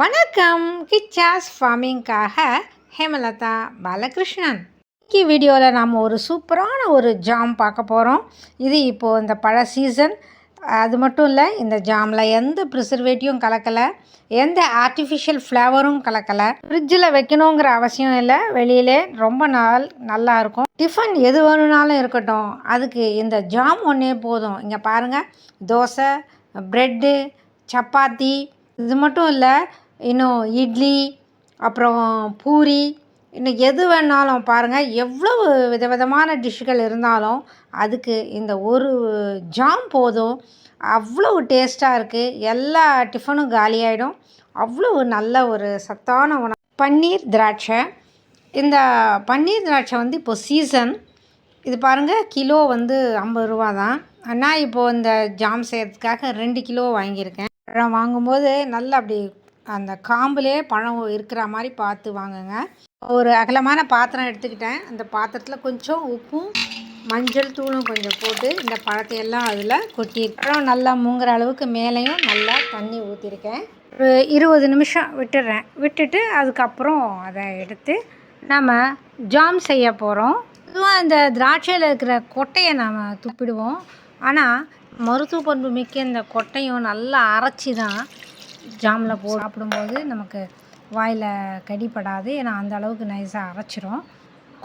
வணக்கம். கிச்சாஸ் ஃபார்மிங்காக ஹேமலதா பாலகிருஷ்ணன். இன்னைக்கு வீடியோவில் நாம் ஒரு சூப்பரான ஒரு ஜாம் பார்க்க போகிறோம் இது இப்போது இந்த பழ சீசன் அது மட்டும் இல்லை இந்த ஜாமில் எந்த ப்ரிசர்வேட்டிவும் கலக்கலை எந்த ஆர்டிஃபிஷியல் ஃப்ளேவரும் கலக்கலை ஃப்ரிட்ஜில் வைக்கணுங்கிற அவசியம் இல்லை. வெளியிலே ரொம்ப நாள் நல்லா இருக்கும். டிஃபன் எது வேணும்னாலும் இருக்கட்டும். அதுக்கு இந்த ஜாம் ஒன்றே போதும். இங்கே பாருங்கள் தோசை ப்ரெட்டு சப்பாத்தி இது மட்டும் இல்லை இன்னும் இட்லி அப்புறம் பூரி இன்னும் எது வேணாலும் பாருங்கள் எவ்வளவு விதவிதமான டிஷ்ஷுகள் இருந்தாலும் அதுக்கு இந்த ஒரு ஜாம் போதும். அவ்வளவு டேஸ்ட்டாக இருக்குது எல்லா டிஃபனும் காலியாயிடும். அவ்வளவு நல்ல ஒரு சத்தான உணவு. பன்னீர் திராட்சை. இந்த பன்னீர் திராட்சை வந்து இப்போ சீசன். இது பாருங்கள் கிலோ வந்து ஐம்பது ரூபா தான். ஆனால் இப்போது இந்த ஜாம் செய்கிறதுக்காக ரெண்டு கிலோ வாங்கியிருக்கேன். பழம் வாங்கும்போது நல்லா அப்படி அந்த காம்புலே பழம் இருக்கிற மாதிரி பார்த்து வாங்குங்க. ஒரு அகலமான பாத்திரம் எடுத்துக்கிட்டேன். அந்த பாத்திரத்தில் கொஞ்சம் உப்பும் மஞ்சள் தூளும் கொஞ்சம் போட்டு இந்த பழத்தை எல்லாம் அதில் கொட்டியிருக்கிறோம் நல்லா மூங்குற அளவுக்கு மேலேயும் நல்லா தண்ணி ஊற்றிருக்கேன் ஒரு இருபது நிமிஷம் விட்டுடுறேன் விட்டுட்டு அதுக்கப்புறம் அதை எடுத்து நம்ம ஜாம் செய்ய போகிறோம் பொதுவாக இந்த திராட்சையில் இருக்கிற கொட்டையை நாம் துப்பிடுவோம். ஆனால் மருத்துவ பண்பு மிக்க இந்த கொட்டையும் நல்லா அரைச்சி தான் ஜாமில் போ சாப்பிடும்போது நமக்கு வாயில் கடிப்படாது ஏன்னா அந்த அளவுக்கு நைஸாக அரைச்சிரும்.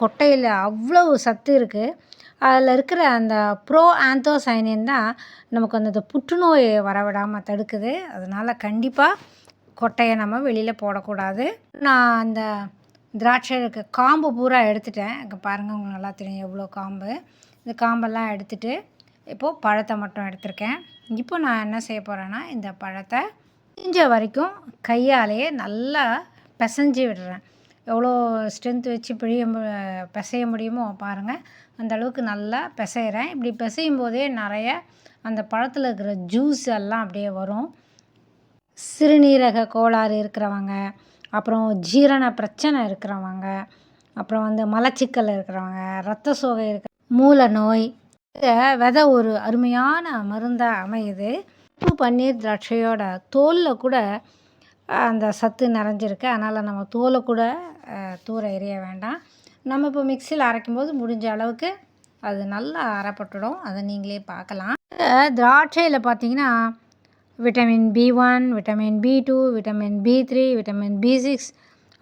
கொட்டையில் அவ்வளவு சத்து இருக்குது அதில் இருக்கிற அந்த ப்ரோ ஆந்தோசைனின் தான் நமக்கு அந்த புற்றுநோய் வரவிடாமல் தடுக்குது. அதனால் கண்டிப்பாக கொட்டையை நம்ம வெளியில் போடக்கூடாது. நான் அந்த திராட்சை இருக்க காம்பு பூரா எடுத்துட்டேன். இங்கே பாருங்கள் உங்களுக்கு நல்லா தெரியும் எவ்வளோ காம்பு. இந்த காம்பெல்லாம் எடுத்துட்டு இப்போது பழத்தை மட்டும் எடுத்திருக்கேன். இப்போ நான் என்ன செய்ய போகிறேன்னா இந்த பழத்தை முடிஞ்ச வரைக்கும் கையாலேயே நல்லா பிசைஞ்சு விடுறேன். எவ்வளோ ஸ்ட்ரென்த் வச்சு பிழிய மு பிசைய முடியுமோ பாருங்கள் அந்த அளவுக்கு நல்லா பிசைகிறேன் இப்படி பிசையும் போதே நிறைய அந்த பழத்தில் இருக்கிற ஜூஸ் எல்லாம் அப்படியே வரும். சிறுநீரக கோளாறு இருக்கிறவங்க அப்புறம் ஜீரண பிரச்சனை இருக்கிறவங்க அப்புறம் வந்து மலச்சிக்கல் இருக்கிறவங்க ரத்த சோகை இருக்கிற மூல நோய் விதை ஒரு அருமையான மருந்தாக அமையுது. உப்பு பன்னீர் திராட்சையோட தோலில் கூட அந்த சத்து நிறைஞ்சிருக்கு. அதனால் நம்ம தோலை கூட தூர எரிய வேண்டாம். நம்ம இப்போ மிக்சியில் அரைக்கும்போது முடிஞ்ச அளவுக்கு அது நல்லா அரைப்பட்டுடும். அதை நீங்களே பார்க்கலாம். திராட்சையில் பார்த்தீங்கன்னா vitamin B one vitamin B two vitamin B three vitamin B six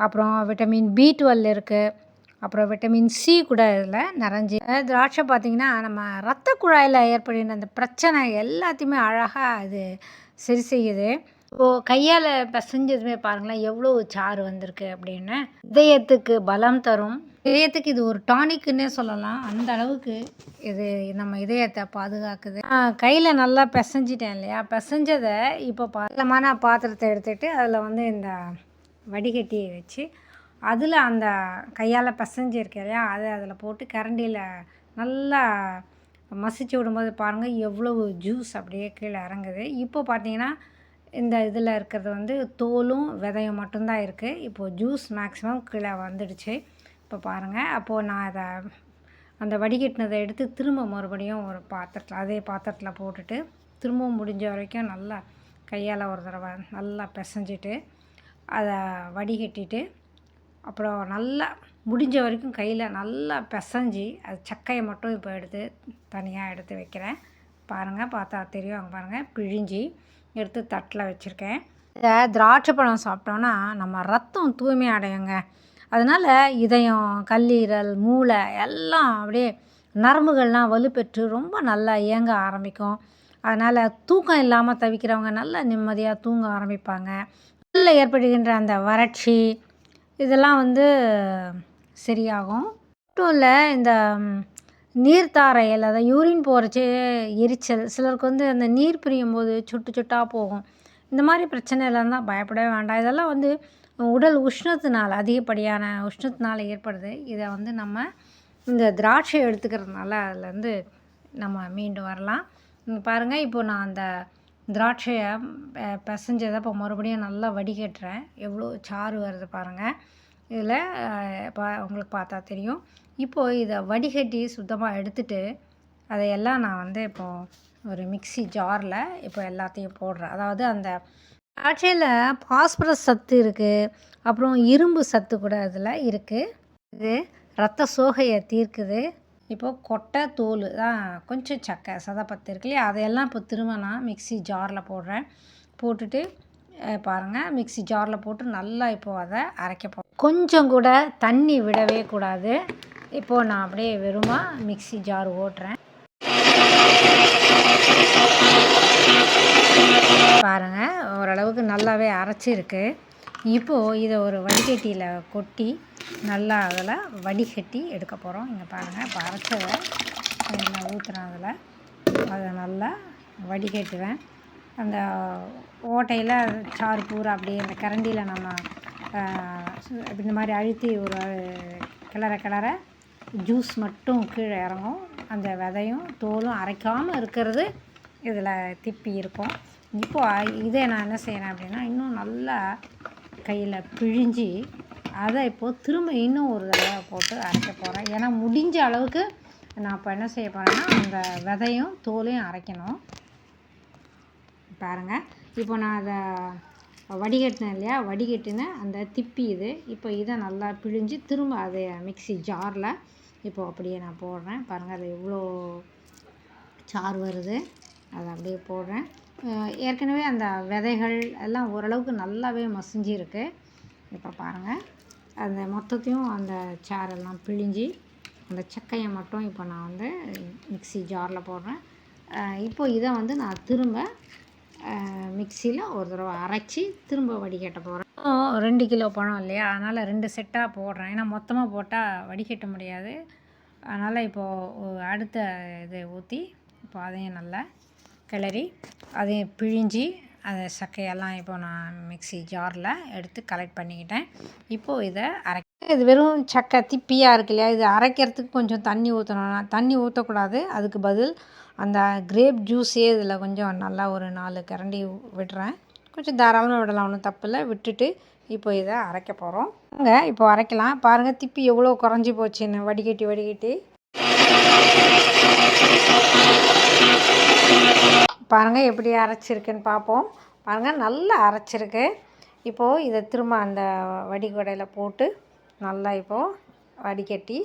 அப்புறம் விட்டமின் பி டுவெல் இருக்குது அப்புறம் விட்டமின் சி கூட இதில் நிறைஞ்சி திராட்சை பார்த்திங்கன்னா நம்ம ரத்த குழாயில் ஏற்படுகிற அந்த பிரச்சனை எல்லாத்தையுமே அழகாக அது சரி செய்யுது. இப்போது கையால் பிசைஞ்சதுமே பாருங்களேன் எவ்வளோ சாறு வந்திருக்கு அப்படின்னு. இதயத்துக்கு பலம் தரும். இதயத்துக்கு இது ஒரு டானிக்குன்னே சொல்லலாம். அந்த அளவுக்கு இது நம்ம இதயத்தை பாதுகாக்குது. கையில் நல்லா பிசைஞ்சிட்டேன் இல்லையா? பிசைஞ்சதை இப்போ பலமான பாத்திரத்தை எடுத்துகிட்டு அதில் வந்து இந்த வடிகட்டியை வச்சு அதில் அந்த கையால் பிசைஞ்சிருக்கு இல்லையா அதை அதில் போட்டு கரண்டியில் நல்லா மசிச்சு விடும்போது பாருங்கள் எவ்வளவு ஜூஸ் அப்படியே கீழே இறங்குது. இப்போ பார்த்தீங்கன்னா இந்த இதில் இருக்கிறது வந்து தோலும் விதையும் மட்டும்தான் இருக்குது இப்போது ஜூஸ் மேக்ஸிமம் கீழே வந்துடுச்சு. இப்போ பாருங்கள் அப்போது நான் அதை அந்த வடிகட்டினதை எடுத்து திரும்ப மறுபடியும் ஒரு பாத்திரத்தில் அதே பாத்திரத்தில் போட்டுட்டு திரும்பவும் முடிஞ்ச வரைக்கும் நல்லா கையால் ஒரு தடவை நல்லா பிசைஞ்சிட்டு அதை வடிகட்டிட்டு அப்புறம் நல்லா முடிஞ்ச வரைக்கும் கையில் நல்லா பிசைஞ்சி அது சக்கையை மட்டும் இப்போ எடுத்து தனியாக எடுத்து வைக்கிறேன். பாருங்கள் பார்த்தா தெரியும். அங்கே பாருங்கள் பிழிஞ்சி எடுத்து தட்டில் வச்சுருக்கேன். இதை திராட்சை பழம் சாப்பிட்டோன்னா நம்ம ரத்தம் தூய்மை அடையுங்க. அதனால் இதயம் கல்லீரல் மூளை எல்லாம் அப்படியே நரம்புகள்லாம் வலுப்பெற்று ரொம்ப நல்லா இயங்க ஆரம்பிக்கும். அதனால் தூக்கம் இல்லாமல் தவிக்கிறவங்க நல்லா நிம்மதியாக தூங்க ஆரம்பிப்பாங்க. உடலில் ஏற்படுகின்ற அந்த வறட்சி இதெல்லாம் வந்து சரியாகும். மட்டும் இல்லை இந்த நீர்த்தாரையில் அதான் யூரின் போகிறச்சே எரிச்சல் சிலருக்கு வந்து அந்த நீர் பிரியும் போது சுட்டு சுட்டாக போகும். இந்த மாதிரி பிரச்சனைலாம் தான் பயப்படவே வேண்டாம். இதெல்லாம் வந்து உடல் உஷ்ணத்தினால் அதிகப்படியான உஷ்ணத்தினால் ஏற்படுது. இதை வந்து நம்ம இந்த திராட்சை எடுத்துக்கிறதுனால அதுலேருந்து நம்ம மீண்டு வரலாம். பாருங்கள் இப்போ நான் அந்த திராட்சையை பிசைஞ்சதை இப்போ மறுபடியும் நல்லா வடிகட்டுறேன். எவ்வளோ சாறு வருது பாருங்கள் இதில் பா உங்களுக்கு பார்த்தா தெரியும். இப்போது இதை வடிகட்டி சுத்தமாக எடுத்துட்டு அதையெல்லாம் நான் வந்து இப்போது ஒரு மிக்சி ஜாரில் இப்போ எல்லாத்தையும் போடுறேன். அதாவது அந்த திராட்சையில் பாஸ்பரஸ் சத்து இருக்குது அப்புறம் இரும்பு சத்து கூட அதில் இருக்குது இது ரத்த சோகையை தீர்க்குது. இப்போது கொட்டை தோல் தான் கொஞ்சம் சக்கை சதப்பத்து இருக்கு இல்லையா? அதையெல்லாம் இப்போ திரும்ப நான் மிக்ஸி ஜாரில் போடுறேன். போட்டுட்டு பாருங்கள் மிக்ஸி ஜாரில் போட்டு நல்லா இப்போது அதை அரைக்க போ கொஞ்சம் கூட தண்ணி விடவே கூடாது. இப்போது நான் அப்படியே வெறுமா மிக்ஸி ஜார் ஓட்டுறேன். பாருங்கள் ஓரளவுக்கு நல்லாவே அரைச்சிருக்கு. இப்போது இதை ஒரு வடிகட்டியில் கொட்டி நல்லா அதில் வடிகட்டி எடுக்க போகிறோம். இங்கே பாருங்கள் இப்போ அரைச்சதை இதில் ஊற்றுறேன் அதில். அதை நல்லா வடிகட்டுவேன். அந்த ஓட்டையில் சாறு பூரா அப்படியே அந்த கரண்டியில் நம்ம இந்த மாதிரி அழுத்தி ஒரு கிளற கிளற ஜூஸ் மட்டும் கீழே இறங்கும். அந்த விதையும் தோலும் அரைக்காமல் இருக்கிறது இதில் திப்பி இருக்கும். இப்போது இதை நான் என்ன செய்கிறேன் அப்படின்னா இன்னும் நல்லா கையில் பிழிஞ்சு அதை இப்போது திரும்ப இன்னும் ஒரு தடவை போட்டு அரைக்க போகிறேன் ஏன்னா முடிஞ்ச அளவுக்கு நான் இப்போ என்ன செய்ய போகிறேன்னா அந்த விதையும் தோலையும் அரைக்கணும். பாருங்கள் இப்போ நான் அதை வடிகட்டினேன் இல்லையா? வடிகட்டின அந்த திப்பி இது இப்போ இதை நல்லா பிழிஞ்சு திரும்ப அதை மிக்ஸி ஜாரில் இப்போ அப்படியே நான் போடுறேன். பாருங்கள் அது எவ்வளோ சாறு வருது. அதை அப்படியே போடுறேன். ஏற்கனவே அந்த விதைகள் எல்லாம் ஓரளவுக்கு நல்லாவே மசிஞ்சிருக்கு. இப்போ பாருங்கள் அந்த மொத்தத்தையும் அந்த சாரெல்லாம் பிழிஞ்சு அந்த சக்கையை மட்டும் இப்போ நான் வந்து மிக்ஸி ஜாரில் போடுறேன். இப்போ இதை வந்து நான் திரும்ப மிக்சியில் ஒரு தடவை அரைச்சி திரும்ப வடிகட்ட போகிறேன் ரெண்டு கிலோ பழம் இல்லையா? அதனால் ரெண்டு செட்டாக போடுறேன். ஏன்னா மொத்தமாக போட்டால் வடிகட்ட முடியாது. அதனால் இப்போது அடுத்த இதை ஊற்றி இப்போ அதையும் நல்லா கிளறி அதையும் பிழிஞ்சி அதை சக்கையெல்லாம் இப்போ நான் மிக்ஸி ஜாரில் எடுத்து கலெக்ட் பண்ணிக்கிட்டேன். இப்போது இதை அரை இது வெறும் சக்கை திப்பியாக இருக்கு இல்லையா? இது அரைக்கிறதுக்கு கொஞ்சம் தண்ணி ஊற்றணும் தண்ணி ஊற்றக்கூடாது அதுக்கு பதில் அந்த கிரேப் ஜூஸே இதில் கொஞ்சம் நல்லா ஒரு நாலு கரண்டி விடுறேன். கொஞ்சம் தாராளமாக விடலாம் ஒன்றும் தப்பில்லை விட்டுட்டு இப்போ இதை அரைக்க போகிறோம் அங்கே இப்போ அரைக்கலாம். பாருங்கள் திப்பி எவ்வளோ குறைஞ்சி போச்சுன்னு வடிகட்டி வடிகட்டி. பாருங்கள் எப்படி அரைச்சிருக்குன்னு பார்ப்போம். பாருங்கள் நல்லா அரைச்சிருக்கு. இப்போது இதை திரும்ப அந்த வடிகடையில் போட்டு நல்லா இப்போது வடிகட்டி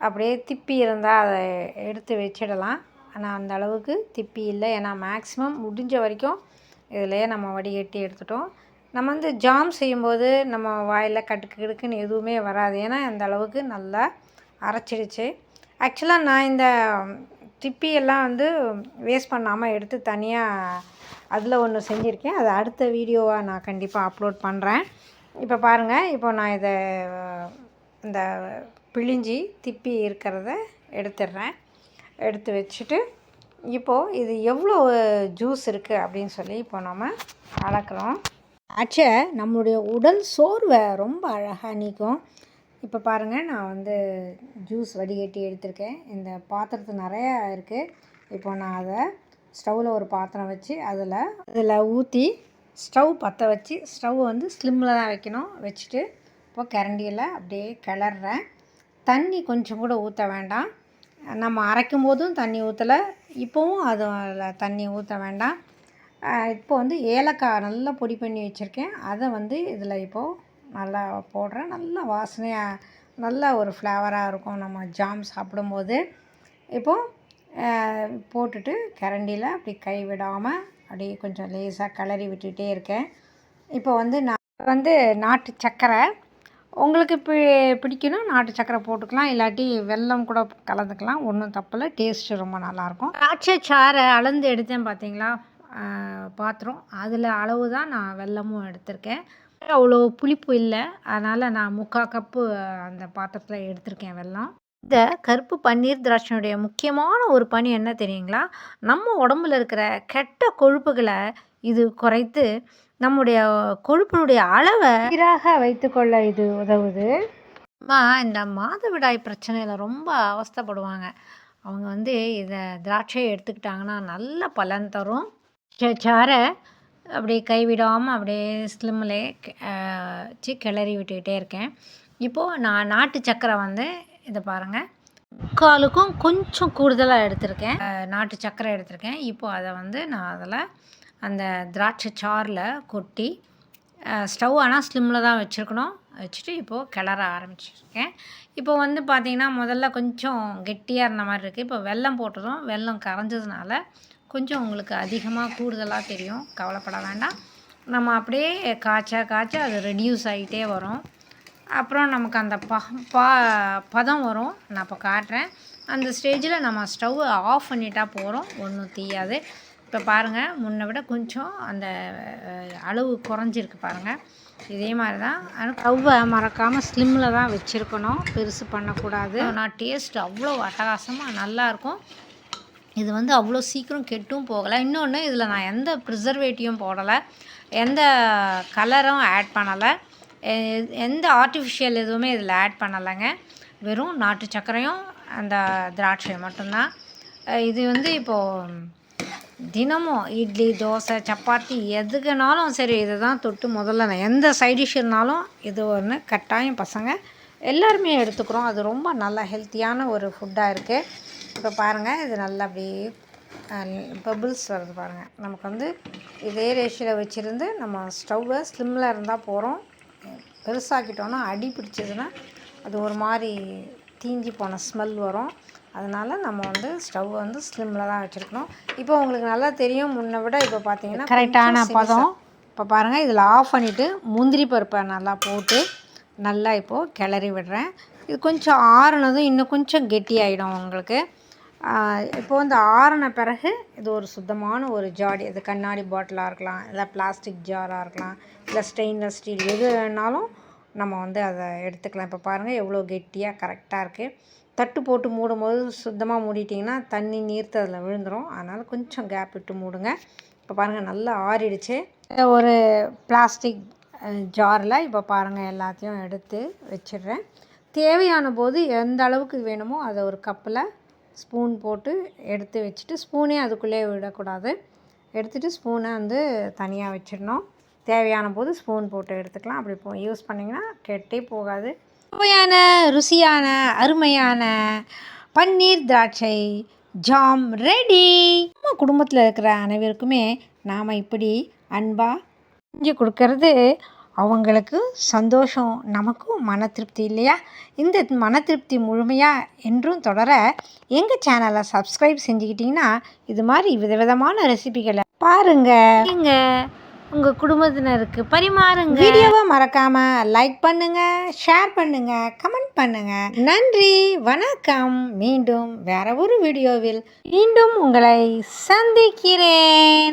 அப்படியே திப்பி இருந்தால் அதை எடுத்து வச்சிடலாம். ஆனால் அந்த அளவுக்கு திப்பி இல்லை. ஏன்னா மேக்ஸிமம் முடிஞ்ச வரைக்கும் இதிலையே நம்ம வடிகட்டி எடுத்துட்டோம். நம்ம வந்து ஜாம் செய்யும்போது நம்ம வாயில் கட்டுக்கு கிடுக்குன்னு எதுவுமே வராது. ஏன்னா அந்த அளவுக்கு நல்லா அரைச்சிடுச்சு. ஆக்சுவலாக நான் இந்த திப்பியெல்லாம் வந்து வேஸ்ட் பண்ணாமல் எடுத்து தனியாக அதில் ஒன்று செஞ்சுருக்கேன். அது அடுத்த வீடியோவாக நான் கண்டிப்பாக அப்லோட் பண்ணுறேன் இப்போ பாருங்கள் இப்போ நான் இதை இந்த பிழிஞ்சி திப்பி இருக்கிறத எடுத்துடுறேன். எடுத்து வச்சுட்டு இப்போது இது எவ்வளோ ஜூஸ் இருக்குது அப்படின்னு சொல்லி இப்போ நம்ம அளக்குறோம். ஆச்சே நம்மளுடைய உடல் சோர்வை ரொம்ப அழகாக நீக்கும். இப்போ பாருங்கள் நான் வந்து ஜூஸ் வடிகட்டி எடுத்திருக்கேன். இந்த பாத்திரத்து நிறையா இருக்குது இப்போ நான் அதை ஸ்டவ்வில் ஒரு பாத்திரம் வச்சு அதில் அதில் ஊற்றி ஸ்டவ் பற்ற வச்சு ஸ்டவ் வந்து ஸ்லிம்மில் தான் வைக்கணும். வச்சுட்டு இப்போ கரண்டியில் அப்படியே கிளறேன் தண்ணி கொஞ்சம் கூட ஊற்ற வேண்டாம். நம்ம அரைக்கும் போதும் தண்ணி ஊற்றலை இப்போவும் அதில் தண்ணி ஊற்ற வேண்டாம். இப்போ வந்து ஏலக்காய் நல்லா பொடி பண்ணி வச்சுருக்கேன். அதை வந்து இதில் இப்போது நல்லா போடுறேன். நல்லா வாசனையாக நல்ல ஒரு ஃப்ளேவராக இருக்கும். நம்ம ஜாம் சாப்பிடும்போது. இப்போது போட்டுட்டு கரண்டியில் அப்படி கை விடாமல் அப்படியே கொஞ்சம் லேசாக கிளறி விட்டுகிட்டே இருக்கேன். இப்போ வந்து நான் வந்து நாட்டு சர்க்கரை உங்களுக்கு பி பிடிக்கணும் நாட்டு சக்கரை போட்டுக்கலாம். இல்லாட்டி வெல்லம் கூட கலந்துக்கலாம். ஒன்றும் தப்பில்லை. டேஸ்ட்டு ரொம்ப நல்லாயிருக்கும். திராட்சை சாறை அளந்து எடுத்தேன் பார்த்தீங்களா பாத்திரம். அதில் அளவு தான் நான் வெல்லமும் எடுத்திருக்கேன். அவ்வளோ புளிப்பு இல்லை. அதனால் நான் முக்கால் கப்பு அந்த பாத்திரத்தில் எடுத்திருக்கேன் வெள்ளம் இந்த கருப்பு பன்னீர் திராட்சையுடைய முக்கியமான ஒரு பணி என்ன தெரியுங்களா? நம்ம உடம்புல இருக்கிற கெட்ட கொழுப்புகளை இது குறைத்து நம்முடைய கொழுப்பினுடைய அளவை சீராக வைத்துக்கொள்ள இது உதவுது. அம்மா இந்த மாதவிடாய் பிரச்சனையில் ரொம்ப அவஸ்தைப்படுவாங்க. அவங்க வந்து இதை திராட்சையை எடுத்துக்கிட்டாங்கன்னா நல்ல பலன் தரும். சாரை அப்படியே கைவிடாமல் அப்படியே ஸ்லிம்மிலே வச்சு கிளறி விட்டுக்கிட்டே இருக்கேன். இப்போது நான் நாட்டு சக்கரை வந்து இதை பாருங்கள் முக்காலுக்கும் கொஞ்சம் கூடுதலாக எடுத்திருக்கேன். நாட்டு சக்கரை எடுத்திருக்கேன். இப்போது அதை வந்து நான் அதில் அந்த திராட்சை சாரில் கொட்டி ஸ்டவ் ஆனால் ஸ்லிம்மில் தான் வச்சுருக்கணும். வச்சுட்டு இப்போது கிளற ஆரம்பிச்சிருக்கேன். இப்போ வந்து பார்த்திங்கன்னா முதல்ல கொஞ்சம் கெட்டியாக இருந்த மாதிரி இருக்குது இப்போ வெல்லம் போட்டதும் வெல்லம் கரைஞ்சதுனால கொஞ்சம் உங்களுக்கு அதிகமாக கூடுதலாக தெரியும். கவலைப்பட வேண்டாம். நம்ம அப்படியே காய்ச்ச காய்ச்ச அது ரெடியூஸ் ஆகிட்டே வரும். அப்புறம் நமக்கு அந்த ப பா பதம் வரும். நான் இப்போ காட்டுறேன். அந்த ஸ்டேஜில் நம்ம ஸ்டவ் ஆஃப் பண்ணிட்டா போகிறோம் ஒன்றும் தீயாது. இப்போ பாருங்கள் முன்னை விட கொஞ்சம் அந்த அளவு குறைஞ்சிருக்கு பாருங்கள் இதே மாதிரி தான் ஆனால் ஸ்டவ்வை மறக்காமல் ஸ்லிம்மில் தான் வச்சுருக்கணும். பெருசு பண்ணக்கூடாது. ஆனால் டேஸ்ட் அவ்வளோ அட்டகாசமாக நல்லாயிருக்கும் இது வந்து அவ்வளோ சீக்கிரம் கெட்டும் போகலை. இன்னொன்று இதில் நான் எந்த ப்ரிசர்வேட்டிவும் போடலை. எந்த கலரும் ஆட் பண்ணலை. எந்த ஆர்டிஃபிஷியல் எதுவுமே இதில் ஆட் பண்ணலைங்க. வெறும் நாட்டு சர்க்கரையும் அந்த திராட்சை மட்டும்தான். இது வந்து இப்போது தினமும் இட்லி தோசை சப்பாத்தி எதுக்குனாலும் சரி இதை தான் தொட்டு முதல்ல நான் எந்த சைடிஷ் இருந்தாலும் இது ஒன்று கட்டாயம் பசங்க எல்லாருமே எடுத்துக்கிறோம். அது ரொம்ப நல்ல ஹெல்த்தியான ஒரு ஃபுட்டாக இருக்குது இப்போ பாருங்கள் இது நல்லா அப்படியே பபிள்ஸ் வருது பாருங்கள் நமக்கு வந்து இதே ரேஷியோவில் வச்சுருந்து நம்ம ஸ்டவ்வை ஸ்லிம்மில் இருந்தால் போகிறோம் பெருசாக்கிட்டோன்னா அடி பிடிச்சதுன்னா அது ஒரு மாதிரி தீஞ்சி போன ஸ்மெல் வரும். அதனால் நம்ம வந்து ஸ்டவ் வந்து ஸ்லிம்மில் தான் வச்சுருக்கணும். இப்போ உங்களுக்கு நல்லா தெரியும் முன்னை விட இப்போ பார்த்தீங்கன்னா கரெக்டான பதம். இப்போ பாருங்கள் இதில் ஆஃப் பண்ணிவிட்டு முந்திரி பருப்பை நல்லா போட்டு நல்லா இப்போது கிளறி விடுறேன். இது கொஞ்சம் ஆறுனதும் இன்னும் கொஞ்சம் கெட்டியாயிடும் உங்களுக்கு. ஆஹ் இப்போ வந்து ஆறின பிறகு இது ஒரு சுத்தமான ஒரு ஜாடி. இது கண்ணாடி பாட்டிலாக இருக்கலாம் இல்லை பிளாஸ்டிக் ஜாராக இருக்கலாம் இல்லை ஸ்டெயின்லெஸ் ஸ்டீல் எது வேணாலும் நம்ம வந்து அதை எடுத்துக்கலாம். இப்போ பாருங்கள் எவ்வளோ கெட்டியாக கரெக்டாக இருக்குது தட்டு போட்டு மூடும்போது சுத்தமாக மூடிட்டிங்கன்னா தண்ணி நீர்த்து அதில் விழுந்துடும் அதனால் கொஞ்சம் கேப் விட்டு மூடுங்க. இப்போ பாருங்கள் நல்லா ஆறிடுச்சு. ஒரு பிளாஸ்டிக் ஜாரில் இப்போ பாருங்கள் எல்லாத்தையும் எடுத்து வச்சிடுறேன். தேவையான போது எந்த அளவுக்கு வேணுமோ அதை ஒரு கப்பில் ஸ்பூன் போட்டு எடுத்து வச்சுட்டு ஸ்பூனே அதுக்குள்ளே விடக்கூடாது. எடுத்துகிட்டு ஸ்பூனை வந்து தனியாக வச்சிடணும். தேவையான போது ஸ்பூன் போட்டு எடுத்துக்கலாம். அப்படி போ யூஸ் பண்ணிங்கன்னா கெட்டே போகாது. சுவையான ருசியான அருமையான பன்னீர் திராட்சை ஜாம் ரெடி. நம்ம குடும்பத்தில் இருக்கிற அனைவருக்குமே நாம் இப்படி அன்பாக செஞ்சு கொடுக்கறது அவங்களுக்கு சந்தோஷம் நமக்கும் மன திருப்தி இல்லையா? இந்த மன திருப்தி முழுமையாக என்றும் தொடர எங்கள் சேனலை சப்ஸ்கிரைப் செஞ்சுக்கிட்டிங்கன்னா இது மாதிரி விதவிதமான ரெசிபிகளை பாருங்க. நீங்க உங்கள் குடும்பத்தினருக்கு பரிமாறுங்க. வீடியோவை மறக்காமல் லைக் பண்ணுங்க ஷேர் பண்ணுங்க கமெண்ட் பண்ணுங்க. நன்றி வணக்கம். மீண்டும் வேற ஒரு வீடியோவில் மீண்டும் உங்களை சந்திக்கிறேன்.